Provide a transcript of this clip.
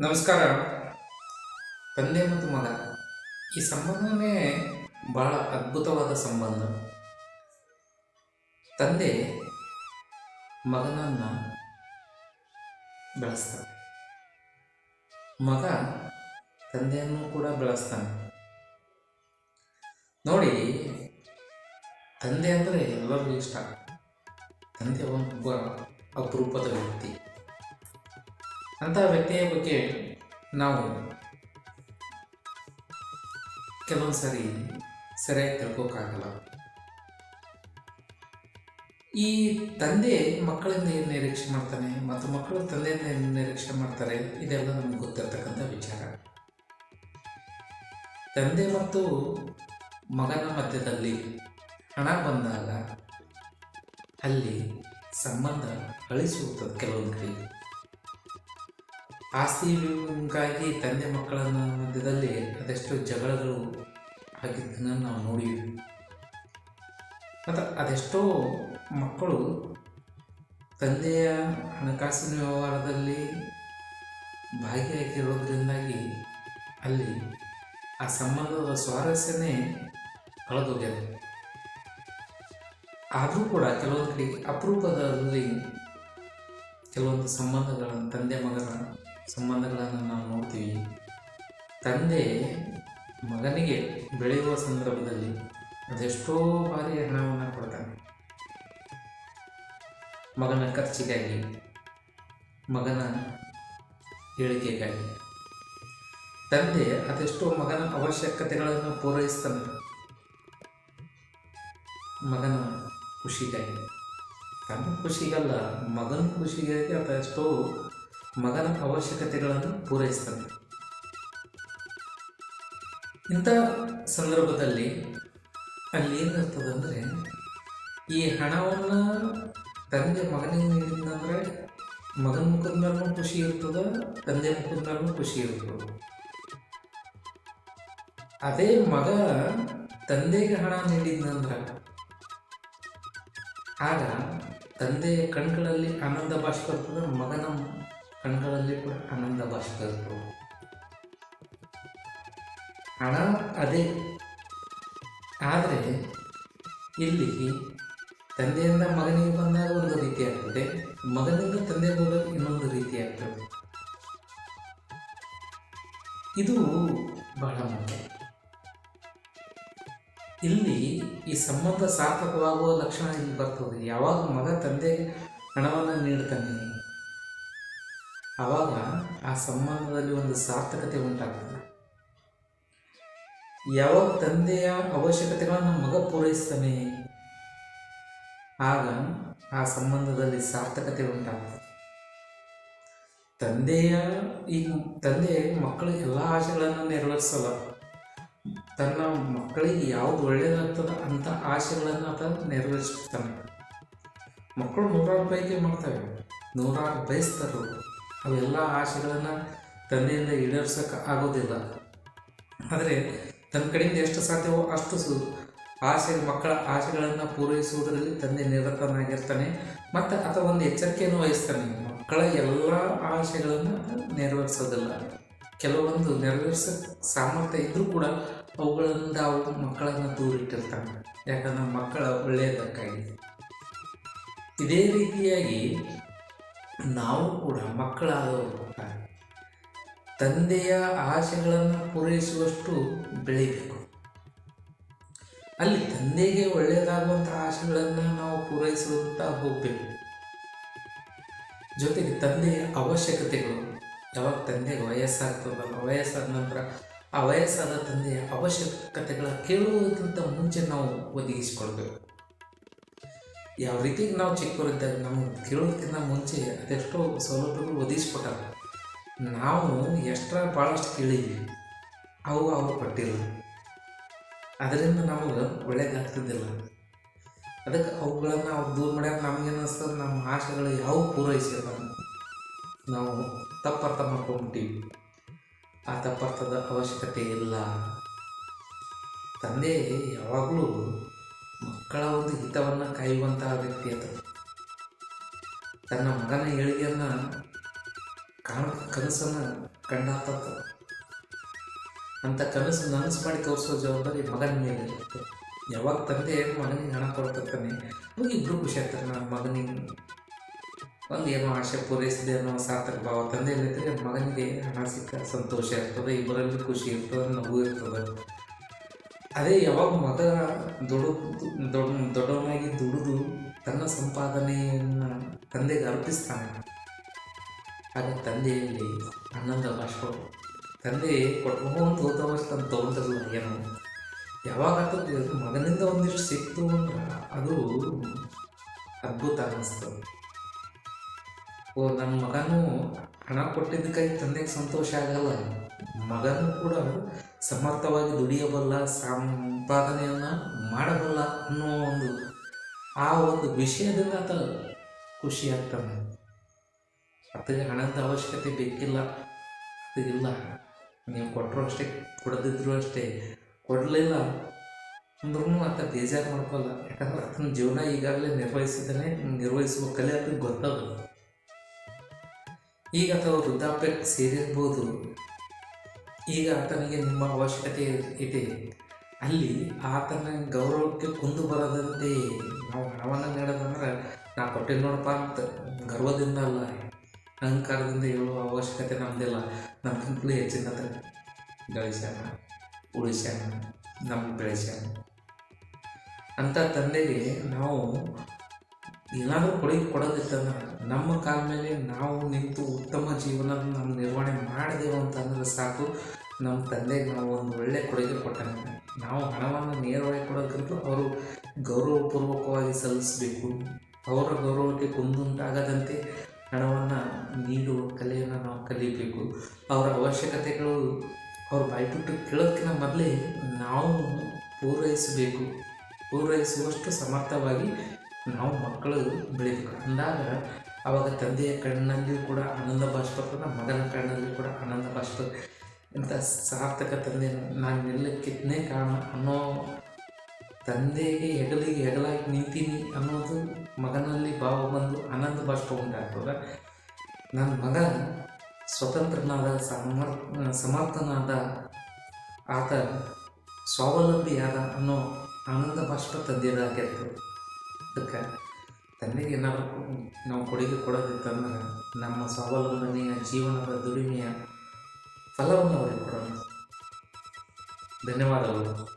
ನಮಸ್ಕಾರ. ತಂದೆ ಮತ್ತು ಮಗ. ಈ ಸಂಬಂಧನೇ ಬಹಳ ಅದ್ಭುತವಾದ ಸಂಬಂಧ. ತಂದೆ ಮಗನನ್ನು ಬೆಳೆಸ್ತಾನೆ. ಮಗ ತಂದೆಯನ್ನು ಕೂಡ ಬೆಳೆಸ್ತಾನೆ. ನೋಡಿ, ತಂದೆ ಅಂದರೆ ಎಲ್ಲರಿಗೂ ಇಷ್ಟ. ತಂದೆ ಒಬ್ಬ ಅಪರೂಪದ ವ್ಯಕ್ತಿ. ಅಂತಹ ವ್ಯಕ್ತಿಯ ಬಗ್ಗೆ ನಾವು ಕೆಲವೊಂದು ಸಾರಿ ಸರಿಯಾಗಿ ತಿಳ್ಕೋಕ್ಕಾಗಲ್ಲ. ಈ ತಂದೆ ಮಕ್ಕಳನ್ನ ಏನು ನಿರೀಕ್ಷೆ ಮಾಡ್ತಾನೆ ಮತ್ತು ಮಕ್ಕಳು ತಂದೆಯಿಂದ ಏನು ನಿರೀಕ್ಷೆ ಮಾಡ್ತಾರೆ, ಇದೆಲ್ಲ ನಮ್ಗೆ ಗೊತ್ತಿರ್ತಕ್ಕಂಥ ವಿಚಾರ. ತಂದೆ ಮತ್ತು ಮಗನ ಮಧ್ಯದಲ್ಲಿ ಹಣ ಬಂದಾಗ ಅಲ್ಲಿ ಸಂಬಂಧ ಅಳಿಸಿ ಹೋಗ್ತದೆ ಕೆಲವೊಂದು ಆಸ್ತಿಗಾಗಿ ತಂದೆ ಮಕ್ಕಳ ಮಧ್ಯದಲ್ಲಿ ಅದೆಷ್ಟು ಜಗಳಗಳು ಆಗಿದ್ದನ್ನು ನಾವು ನೋಡಿದ್ವಿ. ಮತ್ತು ಅದೆಷ್ಟೋ ಮಕ್ಕಳು ತಂದೆಯ ಹಣಕಾಸಿನ ವ್ಯವಹಾರದಲ್ಲಿ ಭಾಗಿಯಾಗಿರೋದ್ರಿಂದಾಗಿ ಅಲ್ಲಿ ಆ ಸಂಬಂಧದ ಸ್ವಾರಸ್ಯನೇ ಕಳೆದೋಗ್ಯದ. ಆದರೂ ಕೂಡ ಕೆಲವೊಂದು ಕಡೆ ಅಪರೂಪದಲ್ಲಿ ಕೆಲವೊಂದು ಸಂಬಂಧಗಳನ್ನು ತಂದೆ ಮಗನ ಸಂಬಂಧಗಳನ್ನು ನಾವು ನೋಡ್ತೀವಿ. ತಂದೆ ಮಗನಿಗೆ ಬೆಳೆಯುವ ಸಂದರ್ಭದಲ್ಲಿ ಅದೆಷ್ಟೋ ಬಾರಿ ಹಣವನ್ನು ಕೊಡ್ತಾನೆ. ಮಗನ ಖರ್ಚಿಗಾಗಿ, ಮಗನ ಏಳಿಗೆಗಾಗಿ. ತಂದೆ ಅದೆಷ್ಟೋ ಮಗನ ಅವಶ್ಯಕತೆಗಳನ್ನು ಪೂರೈಸ್ತಾನೆ. ಮಗನ ಖುಷಿಗಾಗಿ. ತನ್ನ ಖುಷಿಗಲ್ಲ, ಮಗನ ಖುಷಿಗಾಗಿ ಅದೆಷ್ಟೋ ಮಗನ ಅವಶ್ಯಕತೆಗಳನ್ನು ಪೂರೈಸ್ತಾನೆ ಇಂಥ ಸಂದರ್ಭದಲ್ಲಿ ಅಲ್ಲಿ ಏನಿರ್ತದೆ ಅಂದರೆ, ಈ ಹಣವನ್ನು ತಂದೆ ಮಗನಿಗೆ ನೀಡಿದಂದರೆ ಮಗನ ಮುಖದ ಖುಷಿ ಇರ್ತದೆ, ತಂದೆ ಮುಖದ ಮೇಲೂ ಖುಷಿ ಇರ್ತದೆ. ಅದೇ ಮಗ ತಂದೆಗೆ ಹಣ ನೀಡಿದ್ನಂದ್ರೆ ಆಗ ತಂದೆಯ ಕಣ್ಗಳಲ್ಲಿ ಆನಂದ ಭಾಷೆ ಬರ್ತದೆ ಮಗನ ಕಣ್ಗಳಲ್ಲಿ ಕೂಡ ಆನಂದ ಇರ್ತದೆ ಹಣ ಅದೇ. ಆದರೆ ಇಲ್ಲಿ ತಂದೆಯಿಂದ ಮಗನಿಗೆ ಬಂದಾಗ ಒಂದು ರೀತಿ ಆಗ್ತದೆ, ಮಗನಿಂದ ತಂದೆ ಇನ್ನೊಂದು ರೀತಿ ಆಗ್ತದೆ. ಇದು ಬಹಳ ಮುಖ್ಯ. ಇಲ್ಲಿ ಈ ಸಂಬಂಧ ಸಾರ್ಥಕವಾಗುವ ಲಕ್ಷಣ ಇಲ್ಲಿ ಬರ್ತದೆ. ಯಾವಾಗ ಮಗ ತಂದೆಗೆ ಹಣವನ್ನು ನೀಡ್ತಾನೆ ಆವಾಗ ಆ ಸಂಬಂಧದಲ್ಲಿ ಒಂದು ಸಾರ್ಥಕತೆ ಉಂಟಾಗ್ತದೆ. ಯಾವಾಗ ತಂದೆಯ ಅವಶ್ಯಕತೆಗಳನ್ನು ಮಗ ಪೂರೈಸ್ತಾನೆ, ಆಗ ಆ ಸಂಬಂಧದಲ್ಲಿ ಸಾರ್ಥಕತೆ ಉಂಟಾಗ್ತದೆ. ತಂದೆಯ ಈ ತಂದೆ ಮಕ್ಕಳಿಗೆ ಎಲ್ಲ ಆಶೆಗಳನ್ನು ನೆರವೇರಿಸಲ್ಲ. ತನ್ನ ಮಕ್ಕಳಿಗೆ ಯಾವುದು ಒಳ್ಳೆಯದಾಗ್ತದೆ ಅಂತ ಆಸೆಗಳನ್ನು ಆತ ನೆರವೇರಿಸ್ತಾನೆ. ಮಕ್ಕಳು ನೂರಾರು ಬಯಕೆ ಮಾಡ್ತವೆ ನೂರಾರು ಬಯಸ್ತಾರೆ ಅವೆಲ್ಲ ಆಸೆಗಳನ್ನು ತಂದೆಯಿಂದ ಈಡೇರ್ಸೋಕೆ ಆಗೋದಿಲ್ಲ. ಆದರೆ ತನ್ನ ಕಡೆಯಿಂದ ಎಷ್ಟು ಸಾಧ್ಯವೋ ಅಷ್ಟು ಸು ಆಸೆ ಮಕ್ಕಳ ಆಸೆಗಳನ್ನು ಪೂರೈಸುವುದರಲ್ಲಿ ತಂದೆ ನಿರತನಾಗಿರ್ತಾನೆ ಮತ್ತು ಅಥವಾ ಒಂದು ಎಚ್ಚರಿಕೆಯನ್ನು ವಹಿಸ್ತಾನೆ. ಮಕ್ಕಳ ಎಲ್ಲ ಆಸೆಗಳನ್ನು ನೆರವೇರಿಸೋದಿಲ್ಲ. ಕೆಲವೊಂದು ನೆರವೇರಿಸೋ ಸಾಮರ್ಥ್ಯ ಇದ್ದರೂ ಕೂಡ ಅವುಗಳಿಂದ ಅವು ಮಕ್ಕಳನ್ನು ದೂರಿಟ್ಟಿರ್ತಾನೆ. ಯಾಕಂದ್ರೆ ಮಕ್ಕಳ ಒಳ್ಳೆಯದಕ್ಕಾಗಿ. ಇದೇ ರೀತಿಯಾಗಿ ನಾವು ಕೂಡ ಮಕ್ಕಳಾದವರು ತಂದೆಯ ಆಸೆಗಳನ್ನು ಪೂರೈಸುವಷ್ಟು ಬೆಳಿಬೇಕು. ಅಲ್ಲಿ ತಂದೆಗೆ ಒಳ್ಳೆಯದಾಗುವಂಥ ಆಸೆಗಳನ್ನು ನಾವು ಪೂರೈಸುತ್ತಾ ಹೋಗಬೇಕು. ಜೊತೆಗೆ ತಂದೆಯ ಅವಶ್ಯಕತೆಗಳು, ಯಾವಾಗ ತಂದೆಗೆ ವಯಸ್ಸಾಗ್ತದಲ್ಲ ವಯಸ್ಸಾದ ನಂತರ ಆ ವಯಸ್ಸಾದ ತಂದೆಯ ಅವಶ್ಯಕತೆಗಳ ಕೇಳುವುದಕ್ಕಿಂತ ಮುಂಚೆ ನಾವು ಒದಗಿಸಿಕೊಳ್ಬೇಕು. ಯಾವ ರೀತಿ ನಾವು ಚಿಕ್ಕವರಿದ್ದಾಗ ನಮ್ಗೆ ಕೇಳೋದಕ್ಕಿಂತ ಮುಂಚೆ ಅದೆಷ್ಟೋ ಸೌಲಭ್ಯಗಳು ಒದಗಿಸ್ಕೊಟ್ಟಾರ. ನಾವು ಎಷ್ಟರ ಭಾಳಷ್ಟು ಕೇಳಿದ್ವಿ. ಅವು ಅವರು ಪಟ್ಟಿಲ್ಲ. ಅದರಿಂದ ನಮಗೆ ಒಳ್ಳೇದಾಗ್ತಿದ್ದಿಲ್ಲ. ಅದಕ್ಕೆ ಅವುಗಳನ್ನು ಅವ್ರು ದೂರ ಮಾಡ್ಯಾಗ ನಮಗೇನಿಸ್ತದೆ ನಮ್ಮ ಆಸೆಗಳು ಯಾವ ಪೂರೈಸಿಲ್ಲ. ನಾವು ತಪ್ಪರ್ಥ ಮಾಡ್ಕೊಂಡ್ಬಿಟ್ಟಿವಿ ಆ ತಪ್ಪರ್ಥದ ಅವಶ್ಯಕತೆ ಇಲ್ಲ. ತಂದೆ ಯಾವಾಗಲೂ ಮಕ್ಕಳ ಒಂದು ಹಿತವನ್ನು ಕಾಯುವಂತಹ ವ್ಯಕ್ತಿ ಅದು ತನ್ನ ಮಗನ ಏಳಿಗೆಯನ್ನ ಕಾಣ, ಕನಸನ್ನು ಕಂಡಾತ ಅಂತ ಕನಸು ನನಸು ಮಾಡಿ ತೋರಿಸೋ ಜವಾಬ್ದಾರಿ ಮಗನ ಮೇಲೆ ಇರುತ್ತೆ. ಯಾವಾಗ ತಂದೆ ಮಗನಿಗೆ ಹಣ ಕೊಡ್ತಿರ್ತಾನೆ ಅವಾಗ ಇಬ್ಬರು ಖುಷಿ ಆಗ್ತಾರೆ ನನ್ನ ಮಗನಿಗೆ. ಒಂದು ಏನೋ ಆಶೆ ಪೂರೈಸಿದೆ ಅನ್ನೋ ಸಾರ್ಥಕ ಭಾವ ತಂದೆ ಇಲ್ಲದ್ರೆ ಮಗನಿಗೆ ಹಣ ಸಿಕ್ಕ ಸಂತೋಷ ಇರ್ತದೆ ಇಬ್ಬರಲ್ಲಿ ಖುಷಿ ಇರ್ತದೆ ನಗು ಇರ್ತದೆ. ಅದೇ ಯಾವಾಗ ಮಗ ದುಡು ದೊಡ್ಡ ದೊಡ್ಡವನಾಗಿ ದುಡಿದು ತನ್ನ ಸಂಪಾದನೆಯನ್ನು ತಂದೆಗೆ ಅರ್ಪಿಸ್ತಾನೆ. ಆಗ ತಂದೆಯಲ್ಲಿ ಆನಂದ ಭಾಷ ತಂದೆ ಕೊಟ್ಕೊಂಡು ಹೋದವಷ್ಟು ಅಂತ ತೊಗೊಂಡಿರಲ್ಲ ಏನು? ಯಾವಾಗ ಮಗನಿಂದ ಒಂದಿಷ್ಟು ಸಿಕ್ತು ಅಂದ್ರೆ ಅದು ಅದ್ಭುತ ಅನ್ನಿಸ್ತದೆ ಓ ನನ್ನ ಮಗನೂ ಹಣ ಕೊಟ್ಟಿದ್ದಕ್ಕಾಗಿ ತಂದೆಗೆ ಸಂತೋಷ ಆಗಲ್ಲ. ಮಗನೂ ಕೂಡ ಸಮರ್ಥವಾಗಿ ದುಡಿಯಬಲ್ಲ ಸಂಪಾದನೆಯನ್ನು ಮಾಡಬಲ್ಲ ಅನ್ನೋ ಒಂದು ಆ ಒಂದು ವಿಷಯದಿಂದ ಆತ ಖುಷಿ ಆಗ್ತಾನೆ. ಆತಗೆ ಹಣದ ಅವಶ್ಯಕತೆ ಬೇಕಿಲ್ಲ. ಇಲ್ಲ. ನೀವು ಕೊಟ್ಟರು ಅಷ್ಟೇ, ಕೊಡದಿದ್ರು ಅಷ್ಟೇ. ಕೊಡಲಿಲ್ಲ ಅಂದ್ರೂ ಆತ ಬೇಜಾರು ಮಾಡ್ಕೊಲ್ಲ. ಯಾಕಂದ್ರೆ ಆತನ ಜೀವನ ಈಗಾಗಲೇ ನಿರ್ವಹಿಸಿದ್ದಾನೆ, ನಿರ್ವಹಿಸುವ ಕಲೆ ಅದಕ್ಕೆ ಗೊತ್ತಾಗ ಈಗ ಅಥವಾ ವೃದ್ಧಾಪ್ಯಕ್ಕೆ ಸೇರಿರ್ಬೋದು. ಈಗ ಆತನಿಗೆ ನಿಮ್ಮ ಅವಶ್ಯಕತೆ ಇದೆ. ಅಲ್ಲಿ ಆತನ ಗೌರವಕ್ಕೆ ಕುಂದು ಬರದಂತೆ ನಾವು ಹಣವನ್ನು ನೀಡೋದಂದ್ರೆ ನಾ ಕೊಟ್ಟಿಲ್ಲ ನೋಡಪ್ಪ ಅಂತ ಗರ್ವದಿಂದ ಅಲ್ಲ, ಅಹಂಕಾರದಿಂದ ಹೇಳುವ ಅವಶ್ಯಕತೆ ನಮ್ಮದಿಲ್ಲ ನಮ್ಗಿಂತಲೂ ಹೆಚ್ಚಿನ ಗಳಿಸ್ಯಾನ, ಉಳಿಸ್ಯಾನ, ನಮ್ಗೆ ಬೆಳೆಸ್ಯಾನ. ಅಂತ ತಂದೆಗೆ ನಾವು ಏನಾದರೂ ಕೊಡಿ, ಕೊಡೋದಿತ್ತಂದ್ರೆ ನಮ್ಮ ಕಾಲ ಮೇಲೆ ನಾವು ನಿಂತು ಉತ್ತಮ ಜೀವನ ನಾವು ನಿರ್ವಹಣೆ ಮಾಡಿದೆವು ಅಂತಂದ್ರೆ ಸಾಕು. ನಮ್ಮ ತಂದೆಗೆ ನಾವು ಒಂದು ಒಳ್ಳೆಯ ಕೊಡುಗೆ ಕೊಟ್ಟಂಗೆ ನಾವು ಹಣವನ್ನು ನೇರವಾಗಿ ಕೊಡೋದಕ್ಕಿಂತ ಅವರು ಗೌರವಪೂರ್ವಕವಾಗಿ ಸಲ್ಲಿಸಬೇಕು. ಅವರ ಗೌರವಕ್ಕೆ ಕುಂದುಂಟಾಗದಂತೆ ಹಣವನ್ನು ನೀಡುವ ಕಲೆಯನ್ನು ನಾವು ಕಲಿಬೇಕು. ಅವರ ಅವಶ್ಯಕತೆಗಳು ಅವ್ರ ಬಾಯ್ಬಿಟ್ಟು ಕೇಳೋದಕ್ಕಿಂತ ಮೊದಲೇ ನಾವು ಪೂರೈಸಬೇಕು. ಪೂರೈಸುವಷ್ಟು ಸಮರ್ಥವಾಗಿ ನಾವು ಮಕ್ಕಳು ಬೆಳಿಬೇಕು. ಅಂದಾಗ ಅವಾಗ ತಂದೆಯ ಕಣ್ಣಲ್ಲಿಯೂ ಕೂಡ ಆನಂದ ಭಾಷ್ಪತ್ರ ಮಗನ ಕಣ್ಣಲ್ಲಿ ಕೂಡ ಆನಂದ ಬಾಷ್ಪ ಇಂಥ ಸಾರ್ಥಕ ತಂದೆ ನಾನು ನಿಲ್ಲಕ್ಕಿದ್ನೇ ಕಾರಣ ಅನ್ನೋ ತಂದೆಗೆ ಹೆಗಲಿಗೆ ಹೆಗಲಾಗಿ ನಿಂತೀನಿ ಅನ್ನೋದು ಮಗನಲ್ಲಿ ಭಾವ ಬಂದು ಆನಂದ ಭಾಷ್ಪ ಉಂಟಾಗ್ತದೆ. ನನ್ನ ಮಗ ಸ್ವತಂತ್ರನಾದ, ಸಮರ್ ಸಮರ್ಥನಾದ, ಆತ ಸ್ವಾವಲಂಬಿಯಾದ ಅನ್ನೋ ಆನಂದ ಭಾಷ್ಪ ತಂದೆದಾಗಿರ್ತದೆ ಅದಕ್ಕೆ ತಂದೆಗೆ ನಾವು ನಾವು ಕೊಡುಗೆ ಕೊಡೋದಿತ್ತಂದ್ರೆ ನಮ್ಮ ಸ್ವಾವಲಂಬನೆಯ ಜೀವನದ ದುಡಿಮೆಯ ಫಲವನ್ನು ಅವರಿಗೆ ಕೊಡೋಣ. ಧನ್ಯವಾದಗಳು.